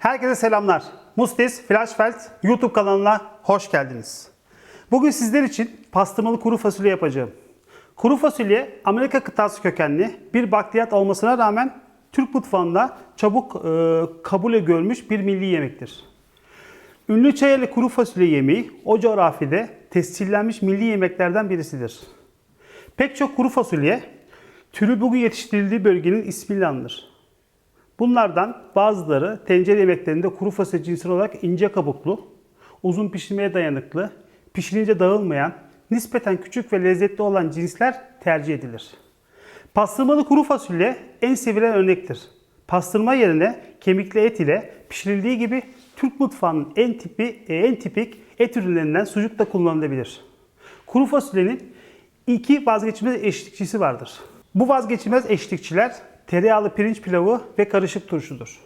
Herkese selamlar. Mustis Flashfeld YouTube kanalına hoş geldiniz. Bugün sizler için pastırmalı kuru fasulye yapacağım. Kuru fasulye Amerika kıtası kökenli bir bakliyat olmasına rağmen Türk mutfağında çabuk e, kabul görmüş bir milli yemektir. Ünlü çayeli kuru fasulye yemeği o coğrafide tescillenmiş milli yemeklerden birisidir. Pek çok kuru fasulye türü bugün yetiştirildiği bölgenin ismiyle anılır. Bunlardan bazıları tencere yemeklerinde kuru fasulye cinsi olarak ince kabuklu, uzun pişirmeye dayanıklı, pişirince dağılmayan, nispeten küçük ve lezzetli olan cinsler tercih edilir. Pastırmalı kuru fasulye en sevilen örnektir. Pastırma yerine kemikli et ile pişirildiği gibi Türk mutfağının en tipi e, en tipik et ürünlerinden sucuk da kullanılabilir. Kuru fasulyenin iki vazgeçilmez eşlikçisi vardır. Bu vazgeçilmez eşlikçiler tereyağlı pirinç pilavı ve karışık turşudur.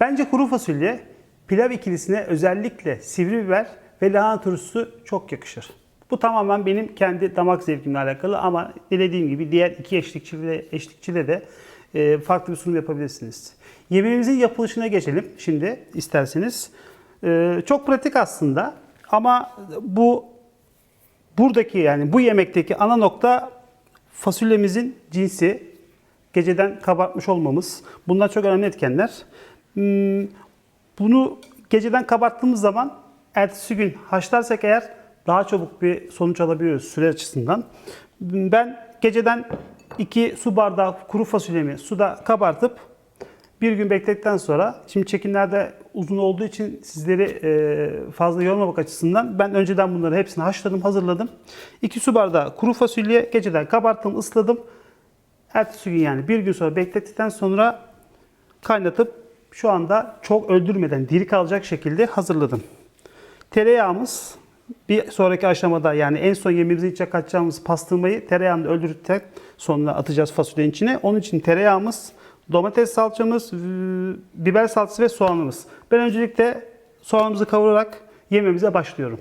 Bence kuru fasulye pilav ikilisine özellikle sivri biber ve lahana turşusu çok yakışır. Bu tamamen benim kendi damak zevkimle alakalı ama dilediğim gibi diğer iki eşlikçiyle, eşlikçiyle de e, farklı bir sunum yapabilirsiniz. Yemeğimizin yapılışına geçelim şimdi isterseniz. E, çok pratik aslında ama bu buradaki yani bu yemekteki ana nokta fasulyemizin cinsi, geceden kabartmış olmamız. Bunlar çok önemli etkenler. Hmm, Bunu geceden kabarttığımız zaman ertesi gün haşlarsak eğer daha çabuk bir sonuç alabiliyoruz süre açısından. Ben geceden 2 su bardağı kuru fasulyemi suda kabartıp bir gün bekledikten sonra, şimdi çekimlerde uzun olduğu için sizleri e, fazla yormamak açısından ben önceden bunları hepsini haşladım, hazırladım. 2 su bardağı kuru fasulye geceden kabarttım, ısladım. Ertesi gün yani bir gün sonra beklettikten sonra kaynatıp şu anda çok öldürmeden diri kalacak şekilde hazırladım. Tereyağımız bir sonraki aşamada yani en son yemeğimizin içine katacağımız pastırmayı tereyağını öldürdükten sonra atacağız fasulyenin içine. Onun için tereyağımız, domates salçamız, biber salçası ve soğanımız. Ben öncelikle soğanımızı kavurarak yememize başlıyorum.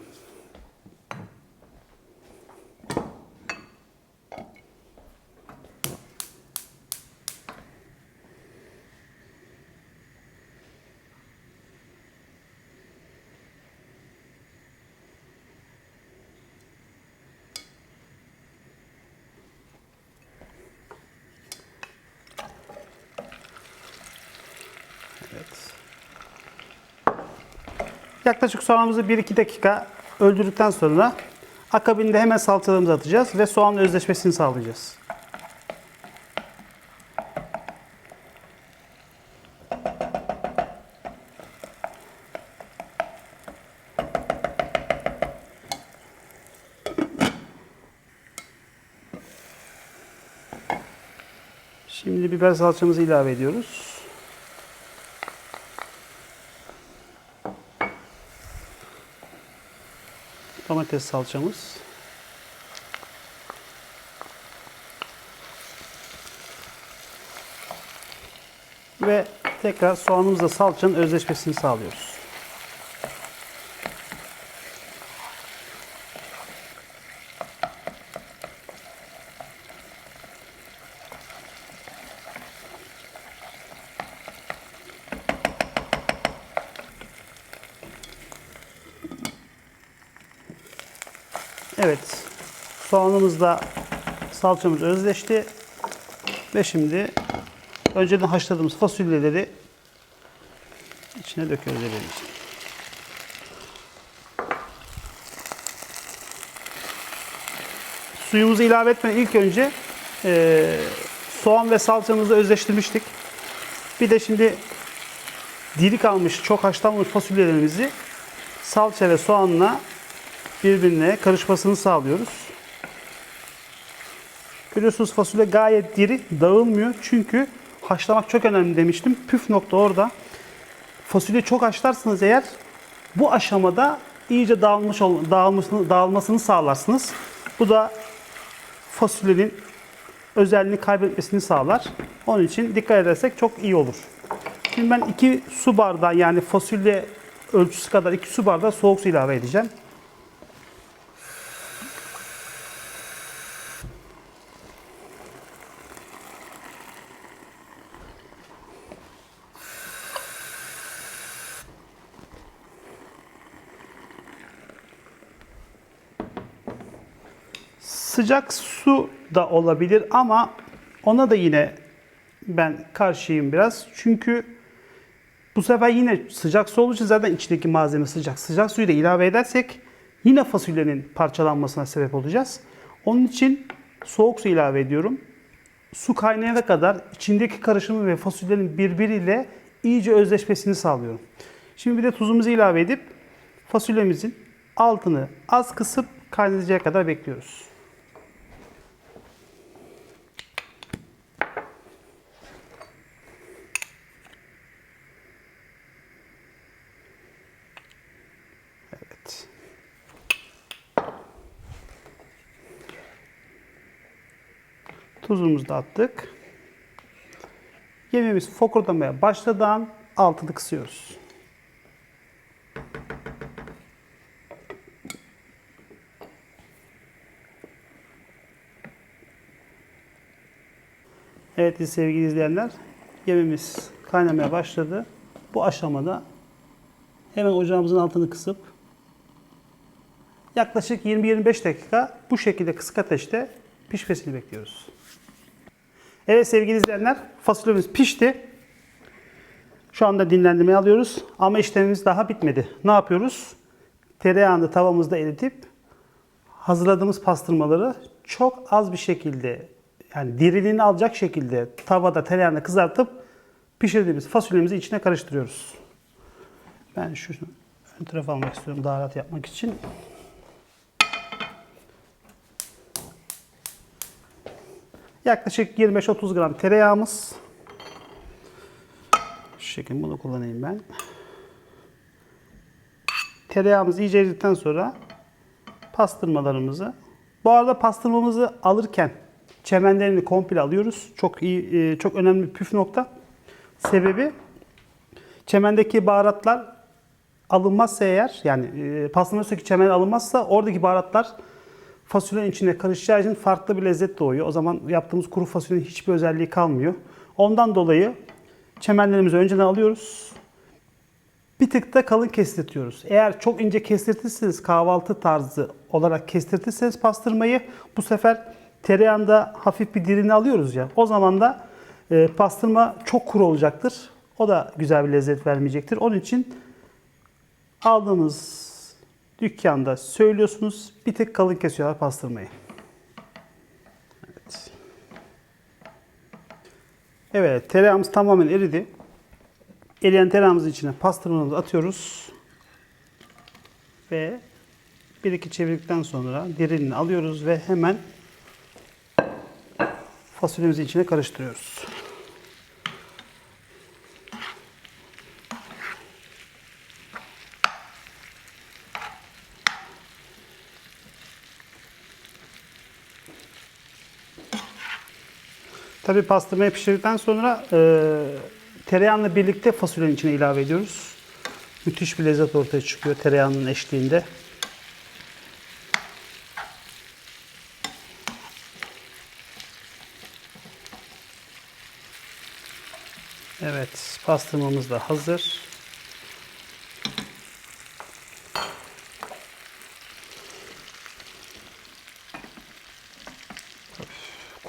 Yaklaşık soğanımızı 1-2 dakika öldürdükten sonra akabinde hemen salçalarımızı atacağız ve soğanla özleşmesini sağlayacağız. Şimdi biber salçamızı ilave ediyoruz. Domates salçamız. Ve tekrar soğanımızla salçanın özleşmesini sağlıyoruz. Evet. Soğanımızla salçamız özleşti. Ve şimdi önceden haşladığımız fasulyeleri içine döküyoruz elimizle. Suyumuzu ilave etmeden ilk önce e, soğan ve salçamızı özleştirmiştik. Bir de şimdi diri kalmış, çok haşlanmış fasulyelerimizi salça ve soğanla birbirine karışmasını sağlıyoruz. Görüyorsunuz fasulye gayet diri, dağılmıyor. Çünkü haşlamak çok önemli demiştim. Püf nokta orada. Fasulye çok haşlarsanız eğer bu aşamada iyice dağılmış ol- dağılmasını, dağılmasını sağlarsınız. Bu da fasulyenin özelliğini kaybetmesini sağlar. Onun için dikkat edersek çok iyi olur. Şimdi ben 2 su bardağı yani fasulye ölçüsü kadar 2 su bardağı soğuk su ilave edeceğim. Sıcak su da olabilir ama ona da yine ben karşıyım biraz. Çünkü bu sefer yine sıcak su olduğu zaten içindeki malzeme sıcak. Sıcak suyu da ilave edersek yine fasulyenin parçalanmasına sebep olacağız. Onun için soğuk su ilave ediyorum. Su kaynayana kadar içindeki karışımı ve fasulyenin birbiriyle iyice özleşmesini sağlıyorum. Şimdi bir de tuzumuzu ilave edip fasulyemizin altını az kısıp kaynayacağı kadar bekliyoruz. Tuzumuzu da attık. Yemeğimiz fokurdamaya başladığı an altını kısıyoruz. Evet sevgili izleyenler, yemeğimiz kaynamaya başladı. Bu aşamada hemen ocağımızın altını kısıp yaklaşık 20-25 dakika bu şekilde kısık ateşte pişmesini bekliyoruz. Evet sevgili izleyenler, fasulyemiz pişti. Şu anda dinlendirmeye alıyoruz ama işlemimiz daha bitmedi. Ne yapıyoruz? Tereyağını tavamızda eritip hazırladığımız pastırmaları çok az bir şekilde yani diriliğini alacak şekilde tavada tereyağını kızartıp pişirdiğimiz fasulyemizi içine karıştırıyoruz. Ben şunu ön tarafa almak istiyorum daha rahat yapmak için. Yaklaşık 25-30 gram tereyağımız. Şu şekilde bunu kullanayım ben. Tereyağımız iyice eridikten sonra pastırmalarımızı. Bu arada pastırmamızı alırken çemenlerini komple alıyoruz. Çok iyi, e, çok önemli bir püf nokta. Sebebi çemendeki baharatlar alınmazsa eğer yani e, pastırmadaki çemen alınmazsa oradaki baharatlar fasulyenin içine karışacağı için farklı bir lezzet doğuyor. O zaman yaptığımız kuru fasulyenin hiçbir özelliği kalmıyor. Ondan dolayı çemenlerimizi önceden alıyoruz. Bir tık da kalın kestirtiyoruz. Eğer çok ince kestirtirseniz kahvaltı tarzı olarak kestirtirseniz pastırmayı bu sefer tereyağında hafif bir dirini alıyoruz ya. O zaman da e, pastırma çok kuru olacaktır. O da güzel bir lezzet vermeyecektir. Onun için aldığımız dükkanda söylüyorsunuz. Bir tek kalın kesiyorlar pastırmayı. Evet. Evet, tereyağımız tamamen eridi. Eriyen tereyağımızın içine pastırmamızı atıyoruz. Ve bir iki çevirdikten sonra derinini alıyoruz ve hemen fasulyemizin içine karıştırıyoruz. Tabii pastırmayı pişirdikten sonra e, tereyağıyla birlikte fasulyenin içine ilave ediyoruz. Müthiş bir lezzet ortaya çıkıyor tereyağının eşliğinde. Evet, pastırmamız da hazır.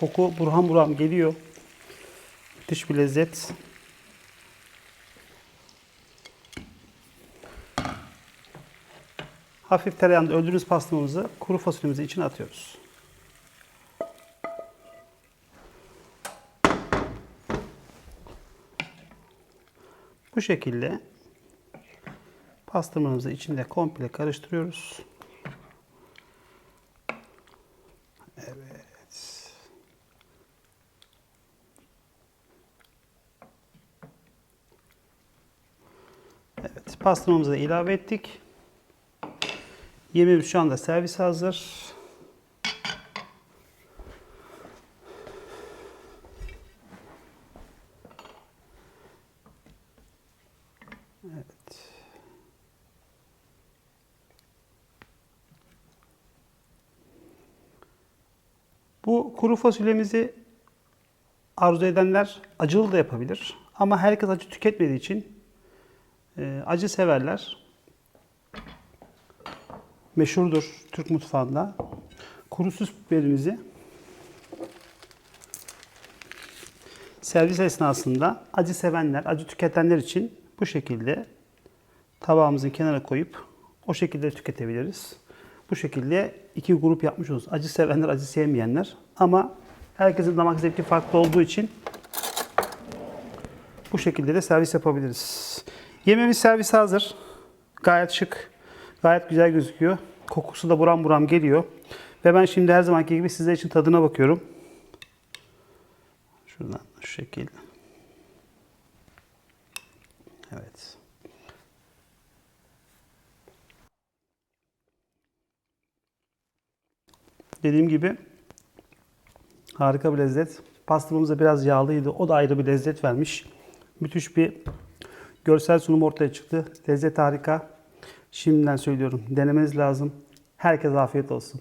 Koku burham burham geliyor. Müthiş bir lezzet. Hafif tereyağında öldürdüğümüz pastırmamızı kuru fasulyemizin içine atıyoruz. Bu şekilde pastırmamızı içinde komple karıştırıyoruz. Pastırmamızı da ilave ettik. Yemeğimiz şu anda servis hazır. Evet. Bu kuru fasulyemizi arzu edenler acılı da yapabilir. Ama herkes acı tüketmediği için e, acı severler. Meşhurdur Türk mutfağında. kuru süs biberimizi servis esnasında acı sevenler, acı tüketenler için bu şekilde tabağımızın kenara koyup o şekilde tüketebiliriz. Bu şekilde iki grup yapmış oluruz. Acı sevenler, acı sevmeyenler. Ama herkesin damak zevki farklı olduğu için bu şekilde de servis yapabiliriz. Yemeğimiz servis hazır. Gayet şık, gayet güzel gözüküyor. Kokusu da buram buram geliyor. Ve ben şimdi her zamanki gibi sizler için tadına bakıyorum. Şuradan şu şekil. Evet. Dediğim gibi harika bir lezzet. Pastamız da biraz yağlıydı. O da ayrı bir lezzet vermiş. Müthiş bir görsel sunum ortaya çıktı. Lezzet harika. Şimdiden söylüyorum. Denemeniz lazım. Herkese afiyet olsun.